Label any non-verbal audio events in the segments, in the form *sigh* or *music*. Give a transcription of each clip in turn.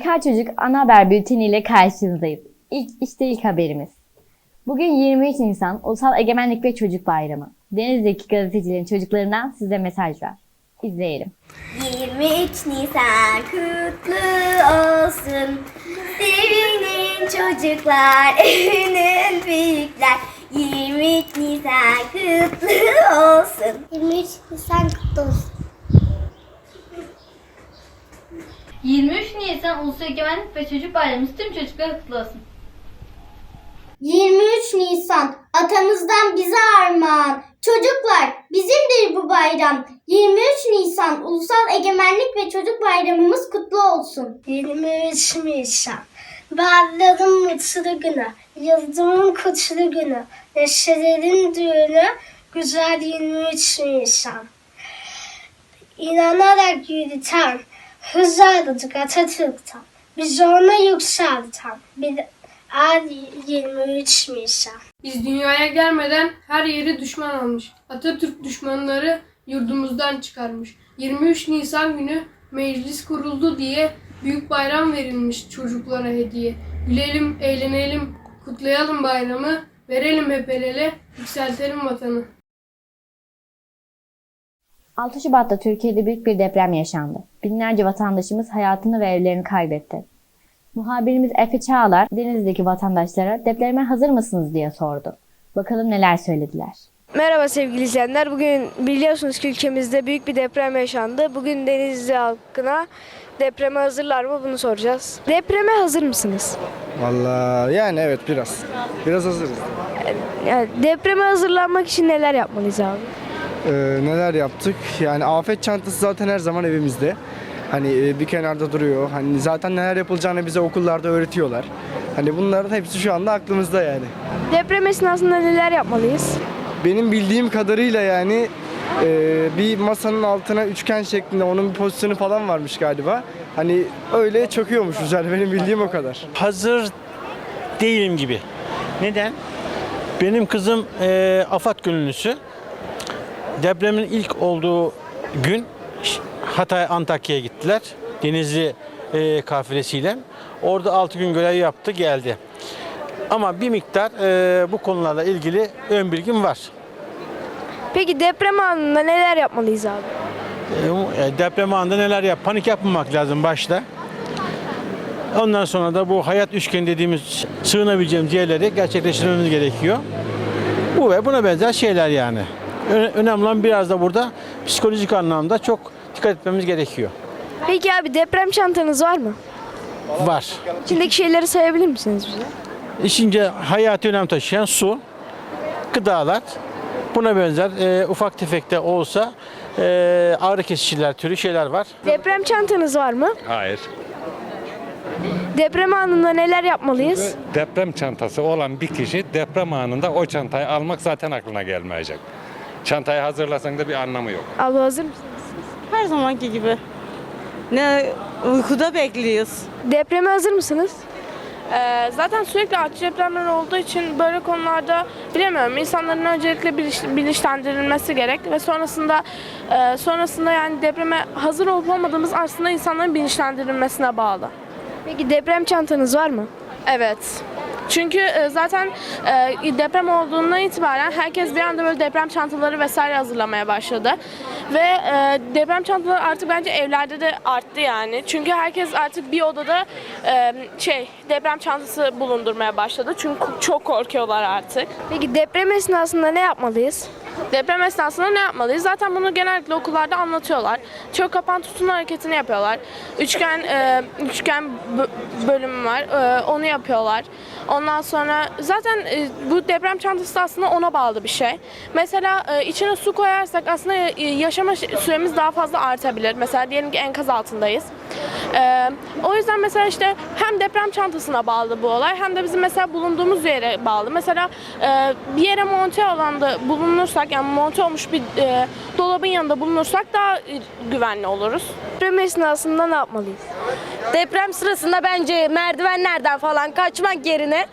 MK Çocuk ana haber bülteni ile karşınızdayız. İlk, işte ilk haberimiz. Bugün 23 Nisan Ulusal Egemenlik ve Çocuk Bayramı. Denizli'deki gazetecilerin çocuklarından size mesaj var. İzleyelim. 23 Nisan kutlu olsun. Sevinin çocuklar, *laughs* övünün büyükler. 23 Nisan kutlu olsun. 23 Nisan kutlu olsun. 23 Nisan Ulusal Egemenlik ve Çocuk Bayramımız tüm çocuklara kutlu olsun. 23 Nisan atamızdan bize armağan. Çocuklar bizimdir bu bayram. 23 Nisan Ulusal Egemenlik ve Çocuk Bayramımız kutlu olsun. 23 Nisan Bağların mutlu günü, yıldızın kutlu günü, neşelerin düğünü, güzel 23 Nisan. İnanarak yürüten, hız aldık Atatürk'ten, biz ona yükselten, bir Ay 23 Nisan. Biz dünyaya gelmeden her yeri düşman almış. Atatürk düşmanları yurdumuzdan çıkarmış. 23 Nisan günü meclis kuruldu diye büyük bayram verilmiş çocuklara hediye. Gülelim, eğlenelim, kutlayalım bayramı, verelim hep el ele, yükseltelim vatanı. 6 Şubat'ta Türkiye'de büyük bir deprem yaşandı. Binlerce vatandaşımız hayatını ve evlerini kaybetti. Muhabirimiz Efe Çağlar, Denizli'deki vatandaşlara depreme hazır mısınız diye sordu. Bakalım neler söylediler. Merhaba sevgili izleyenler. Bugün biliyorsunuz ki ülkemizde büyük bir deprem yaşandı. Bugün Denizli halkına depreme hazırlar mı bunu soracağız. Depreme hazır mısınız? Vallahi yani evet biraz. Biraz hazırız. Yani depreme hazırlanmak için neler yapmalıyız abi? Ee, neler yaptık? Yani afet çantası zaten her zaman evimizde. Hani e, bir kenarda duruyor. Hani zaten neler yapılacağını bize okullarda öğretiyorlar. Hani bunların hepsi şu anda aklımızda yani. Deprem esnasında neler yapmalıyız? Benim bildiğim kadarıyla yani e, bir masanın altına üçgen şeklinde onun bir pozisyonu falan varmış galiba. Hani öyle çöküyormuşuz yani benim bildiğim o kadar. hazır değilim gibi. Neden? Benim kızım e, AFAD gönüllüsü. Depremin ilk olduğu gün Hatay Antakya'ya gittiler. Denizli e, kafilesiyle. Orada 6 gün görev yaptı geldi. Ama bir miktar e, bu konularla ilgili ön bilgim var. Peki deprem anında neler yapmalıyız abi? E, e, deprem anında neler yap? Panik yapmamak lazım başta. Ondan sonra da bu hayat üçgeni dediğimiz sığınabileceğimiz yerleri gerçekleştirmemiz gerekiyor. Bu ve buna benzer şeyler yani. Önemli olan biraz da burada psikolojik anlamda çok dikkat etmemiz gerekiyor. Peki abi deprem çantanız var mı? Var. İçindeki şeyleri sayabilir misiniz bize? İşince hayati önem taşıyan su, gıdalar, buna benzer e, ufak tefek de olsa e, ağrı kesiciler türü şeyler var. Deprem çantanız var mı? Hayır. Deprem anında neler yapmalıyız? Deprem çantası olan bir kişi deprem anında o çantayı almak zaten aklına gelmeyecek. Çantayı hazırlasan da bir anlamı yok. Abla hazır mısın? Her zamanki gibi. Ne uykuda bekliyoruz. Depreme hazır mısınız? Ee, zaten sürekli artçı depremler olduğu için böyle konularda bilemiyorum insanların öncelikle biliş- bilinçlendirilmesi gerek ve sonrasında e, sonrasında yani depreme hazır olup olmadığımız aslında insanların bilinçlendirilmesine bağlı. Peki deprem çantanız var mı? Evet. Çünkü e, zaten e, deprem olduğundan itibaren herkes bir anda böyle deprem çantaları vesaire hazırlamaya başladı. Ve e, deprem çantaları artık bence evlerde de arttı yani. Çünkü herkes artık bir odada şey deprem çantası bulundurmaya başladı. Çünkü çok korkuyorlar artık. Peki deprem esnasında ne yapmalıyız? Deprem esnasında ne yapmalıyız? Zaten bunu genellikle okullarda anlatıyorlar. Çök kapan tutun hareketini yapıyorlar. Üçgen e, üçgen bö- bölümü var. E, onu yapıyorlar. Ondan sonra zaten e, bu deprem çantası da aslında ona bağlı bir şey. Mesela e, içine su koyarsak aslında e, yaşama süremiz daha fazla artabilir. Mesela diyelim ki enkaz altındayız. E, o yüzden mesela işte hem deprem çantasına bağlı bu olay hem de bizim mesela bulunduğumuz yere bağlı. Mesela e, bir yere monte alanda bulunursak yani monte olmuş bir dolabın yanında bulunursak daha güvenli oluruz. Deprem esnasında ne yapmalıyız? Deprem sırasında bence merdivenlerden falan kaçmak yerine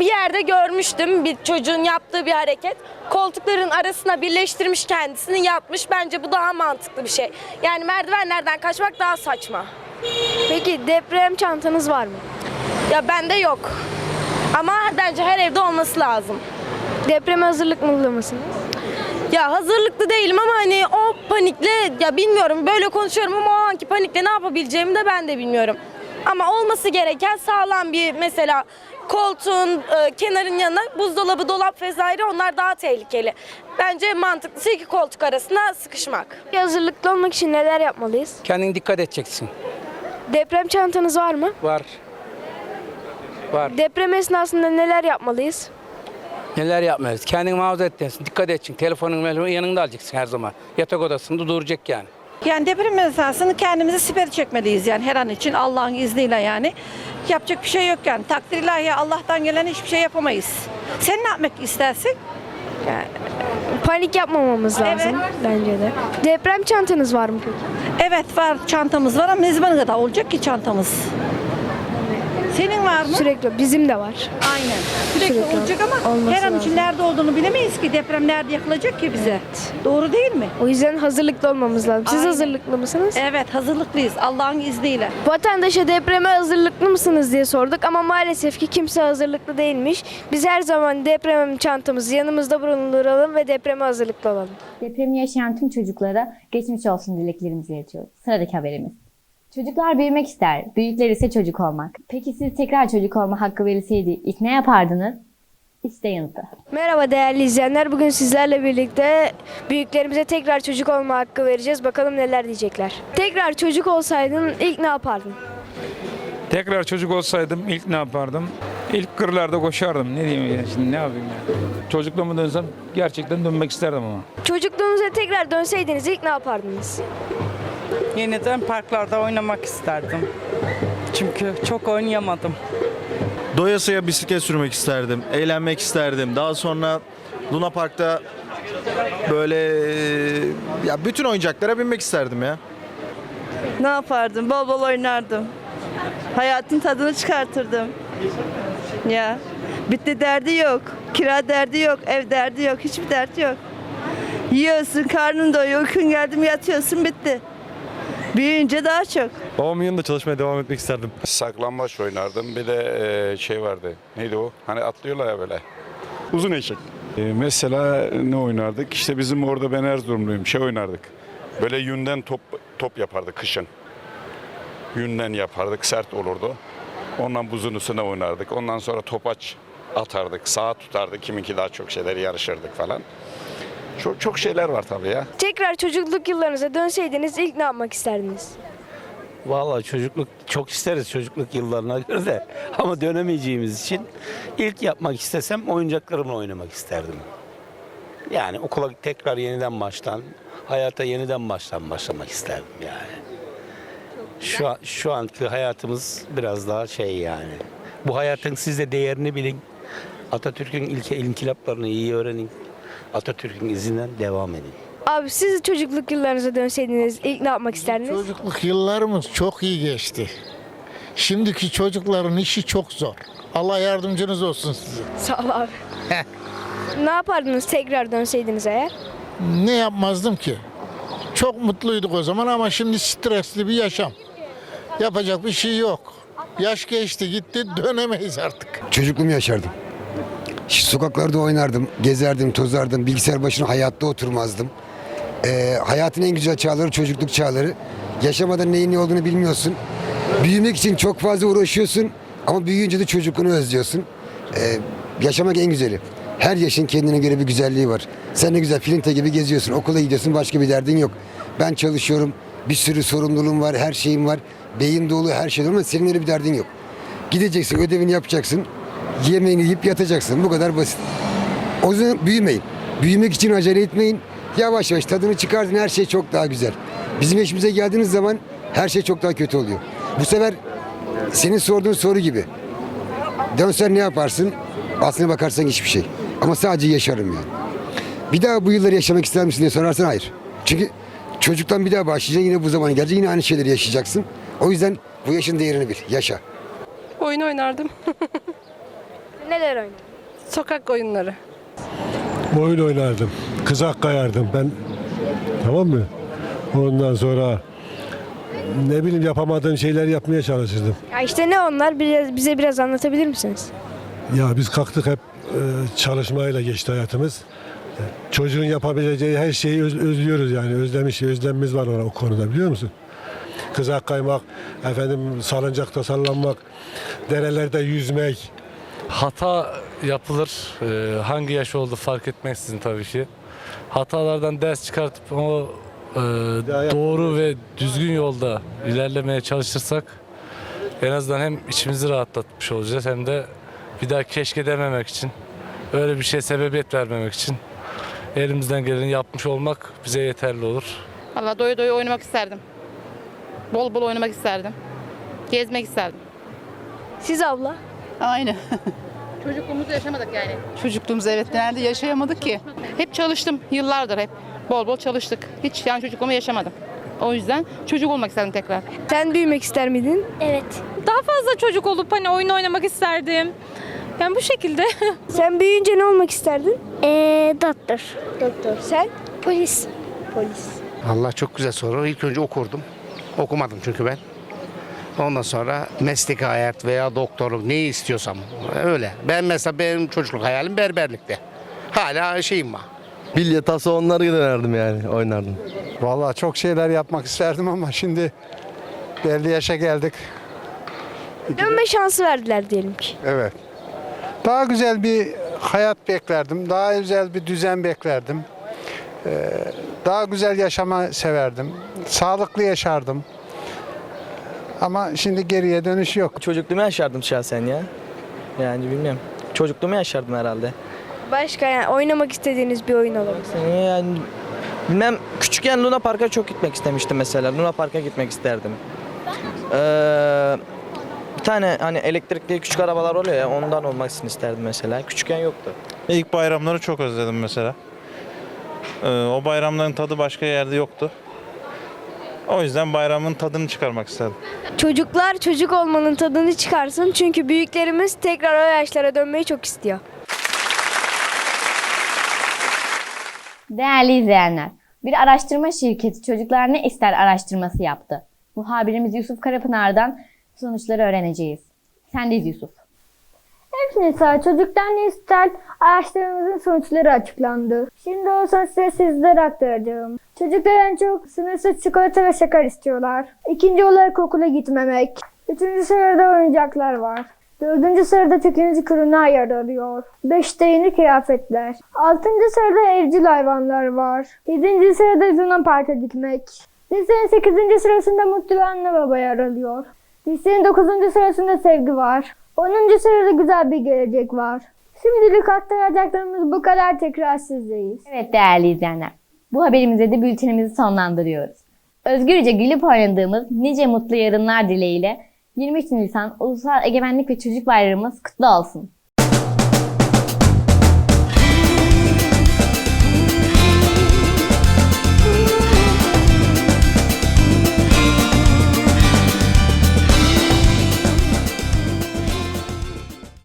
bir yerde görmüştüm bir çocuğun yaptığı bir hareket. Koltukların arasına birleştirmiş kendisini yatmış. Bence bu daha mantıklı bir şey. Yani merdivenlerden kaçmak daha saçma. Peki deprem çantanız var mı? Ya bende yok. Ama bence her evde olması lazım. Depreme hazırlıklı mısınız? Ya hazırlıklı değilim ama hani o panikle ya bilmiyorum böyle konuşuyorum ama o anki panikle ne yapabileceğimi de ben de bilmiyorum. Ama olması gereken sağlam bir mesela koltuğun e, kenarın yanına buzdolabı, dolap vesaire onlar daha tehlikeli. Bence mantıklısı iki koltuk arasına sıkışmak. Hazırlıklı olmak için neler yapmalıyız? Kendine dikkat edeceksin. Deprem çantanız var mı? Var. Var. Deprem esnasında neler yapmalıyız? Neler yapmalıyız? Kendini muhafaza edeceksin. Dikkat edeceksin. Telefonun yanında alacaksın her zaman. Yatak odasında duracak yani. Yani deprem esasını kendimizi siper çekmeliyiz yani her an için Allah'ın izniyle yani. Yapacak bir şey yok yani. Takdir ilahi Allah'tan gelen hiçbir şey yapamayız. Sen ne yapmak istersin? Panik yapmamamız lazım bence de. Deprem çantanız var mı peki? Evet var çantamız var ama ne zaman kadar olacak ki çantamız? Senin var mı? Sürekli bizim de var. Aynen. Sürekli, Sürekli olacak ama olması her an için lazım. nerede olduğunu bilemeyiz ki. Deprem nerede yakılacak ki bize? Doğru değil mi? O yüzden hazırlıklı olmamız lazım. Siz Aynen. hazırlıklı mısınız? Evet hazırlıklıyız Allah'ın izniyle. Vatandaşa depreme hazırlıklı mısınız diye sorduk ama maalesef ki kimse hazırlıklı değilmiş. Biz her zaman deprem çantamızı yanımızda bulunduralım ve depreme hazırlıklı olalım. Depremi yaşayan tüm çocuklara geçmiş olsun dileklerimizi iletiyoruz. Sıradaki haberimiz. Çocuklar büyümek ister, büyükler ise çocuk olmak. Peki siz tekrar çocuk olma hakkı verilseydi ilk ne yapardınız? İşte yanıtı. Merhaba değerli izleyenler. Bugün sizlerle birlikte büyüklerimize tekrar çocuk olma hakkı vereceğiz. Bakalım neler diyecekler. Tekrar çocuk olsaydın ilk ne yapardın? Tekrar çocuk olsaydım ilk ne yapardım? İlk kırlarda koşardım. Ne diyeyim ya şimdi ne yapayım ya? Çocukluğuma dönsem gerçekten dönmek isterdim ama. Çocukluğunuza tekrar dönseydiniz ilk ne yapardınız? Yeniden parklarda oynamak isterdim. Çünkü çok oynayamadım. Doyasıya bisiklet sürmek isterdim, eğlenmek isterdim. Daha sonra Luna Park'ta böyle ya bütün oyuncaklara binmek isterdim ya. Ne yapardım? Bol bol oynardım. Hayatın tadını çıkartırdım. Ya. Bitti derdi yok. Kira derdi yok. Ev derdi yok. Hiçbir derdi yok. Yiyorsun, karnın doyuyor. Uykun geldi mi yatıyorsun bitti. Büyüyünce daha çok. Babamın yanında çalışmaya devam etmek isterdim. Saklambaç oynardım. Bir de e, şey vardı. Neydi o? Hani atlıyorlar ya böyle. Uzun eşek. E, mesela ne oynardık? İşte bizim orada ben Erzurumluyum. Şey oynardık. Böyle yünden top top yapardık kışın. Yünden yapardık. Sert olurdu. Ondan buzun üstüne oynardık. Ondan sonra topaç atardık. Sağa tutardık. Kiminki daha çok şeyler yarışırdık falan. Çok çok şeyler var tabii ya. Tekrar çocukluk yıllarınıza dönseydiniz ilk ne yapmak isterdiniz? Vallahi çocukluk çok isteriz çocukluk yıllarına göre de *laughs* ama dönemeyeceğimiz için ilk yapmak istesem oyuncaklarımla oynamak isterdim. Yani okula tekrar yeniden baştan, hayata yeniden baştan başlamak isterdim yani. Şu an, şu anki hayatımız biraz daha şey yani. Bu hayatın siz de değerini bilin. Atatürk'ün ilke inkılaplarını iyi öğrenin. Atatürk'ün izinden devam edin. Abi siz çocukluk yıllarınıza dönseydiniz ilk ne yapmak isterdiniz? Çocukluk yıllarımız çok iyi geçti. Şimdiki çocukların işi çok zor. Allah yardımcınız olsun size. Sağ ol abi. ne yapardınız tekrar dönseydiniz eğer? Ne yapmazdım ki? Çok mutluyduk o zaman ama şimdi stresli bir yaşam. Yapacak bir şey yok. Yaş geçti gitti dönemeyiz artık. Çocukluğumu yaşardım. Sokaklarda oynardım, gezerdim, tozardım. Bilgisayar başına hayatta oturmazdım. Ee, hayatın en güzel çağları çocukluk çağları. Yaşamadan neyin ne olduğunu bilmiyorsun. Büyümek için çok fazla uğraşıyorsun ama büyüyünce de çocukluğunu özlüyorsun. Ee, yaşamak en güzeli. Her yaşın kendine göre bir güzelliği var. Sen ne güzel filinte gibi geziyorsun, okula gidiyorsun, başka bir derdin yok. Ben çalışıyorum, bir sürü sorumluluğum var, her şeyim var. Beyin dolu, her şey dolu ama senin öyle bir derdin yok. Gideceksin, ödevini yapacaksın, yemeğini yiyip yatacaksın. Bu kadar basit. O yüzden büyümeyin. Büyümek için acele etmeyin. Yavaş yavaş tadını çıkartın, her şey çok daha güzel. Bizim yaşımıza geldiğiniz zaman her şey çok daha kötü oluyor. Bu sefer senin sorduğun soru gibi. Dönsen ne yaparsın? Aslına bakarsan hiçbir şey. Ama sadece yaşarım yani. Bir daha bu yılları yaşamak ister misin diye sorarsan hayır. Çünkü çocuktan bir daha başlayacaksın yine bu zamana geleceksin yine aynı şeyleri yaşayacaksın. O yüzden bu yaşın değerini bil. Yaşa. Oyun oynardım. *laughs* Neler oynadınız? Sokak oyunları. Oyun oynardım. Kızak kayardım ben. Tamam mı? Ondan sonra ne bileyim yapamadığım şeyler yapmaya çalışırdım. Ya işte ne onlar? Bize, bize biraz anlatabilir misiniz? Ya biz kalktık hep e, çalışmayla geçti hayatımız. Çocuğun yapabileceği her şeyi öz- özlüyoruz yani. Özlemiş, özlemimiz var ona o konuda biliyor musun? Kızak kaymak, efendim salıncakta sallanmak, derelerde yüzmek. Hata yapılır. Ee, hangi yaş oldu fark etmeksizin tabii ki. Hatalardan ders çıkartıp o e, doğru ve düzgün yolda ilerlemeye çalışırsak en azından hem içimizi rahatlatmış olacağız hem de bir daha keşke dememek için öyle bir şey sebebiyet vermemek için elimizden geleni yapmış olmak bize yeterli olur. Valla doya doya oynamak isterdim. Bol bol oynamak isterdim. Gezmek isterdim. Siz abla? Aynı. *laughs* Çocukluğumuzu yaşamadık yani. Çocukluğumuzu evet nerede yaşayamadık ki. Hep çalıştım yıllardır hep. Bol bol çalıştık. Hiç yani çocukluğumu yaşamadım. O yüzden çocuk olmak istedim tekrar. Sen büyümek ister miydin? Evet. Daha fazla çocuk olup hani oyun oynamak isterdim. Yani bu şekilde. *laughs* Sen büyüyünce ne olmak isterdin? Ee, doktor. Doktor. Sen? Polis. Polis. Allah çok güzel soru. İlk önce okurdum. Okumadım çünkü ben. Ondan sonra meslek hayat veya doktorluk neyi istiyorsam öyle. Ben mesela benim çocukluk hayalim berberlikti. Hala şeyim var. Bilye tası onları dönerdim yani oynardım. Vallahi çok şeyler yapmak isterdim ama şimdi belli yaşa geldik. Dönme şansı verdiler diyelim ki. Evet. Daha güzel bir hayat beklerdim. Daha güzel bir düzen beklerdim. Ee, daha güzel yaşama severdim. Sağlıklı yaşardım. Ama şimdi geriye dönüş yok. Çocukluğumu yaşardım şahsen ya. Yani bilmiyorum. Çocukluğumu yaşardım herhalde. Başka yani oynamak istediğiniz bir oyun olabilir. Yani bilmem küçükken Luna Park'a çok gitmek istemiştim mesela. Luna Park'a gitmek isterdim. Ee, bir tane hani elektrikli küçük arabalar oluyor ya ondan olmasını isterdim mesela. Küçükken yoktu. İlk bayramları çok özledim mesela. Ee, o bayramların tadı başka yerde yoktu. O yüzden bayramın tadını çıkarmak istedim. Çocuklar çocuk olmanın tadını çıkarsın çünkü büyüklerimiz tekrar o yaşlara dönmeyi çok istiyor. Değerli izleyenler, bir araştırma şirketi çocuklar ne ister araştırması yaptı. Muhabirimiz Yusuf Karapınar'dan sonuçları öğreneceğiz. Sendeyiz Yusuf. Evet Nisa, çocuktan ne ister? Araştırmamızın sonuçları açıklandı. Şimdi o sonuçları sizlere aktaracağım. Çocuklar en çok sınırsız çikolata ve şeker istiyorlar. İkinci olarak okula gitmemek. Üçüncü sırada oyuncaklar var. Dördüncü sırada teknolojik ürünler yer alıyor. Beşte yeni kıyafetler. Altıncı sırada evcil hayvanlar var. Yedinci sırada Luna Park'a gitmek. Listenin sekizinci sırasında mutlu bir anne baba yer alıyor. Listenin dokuzuncu sırasında sevgi var. Onuncu sırada güzel bir gelecek var. Şimdilik aktaracaklarımız bu kadar tekrar sizdeyiz. Evet değerli izleyenler, bu haberimize de bültenimizi sonlandırıyoruz. Özgürce gülüp oynadığımız nice mutlu yarınlar dileğiyle 23 Nisan Ulusal Egemenlik ve Çocuk Bayramımız kutlu olsun.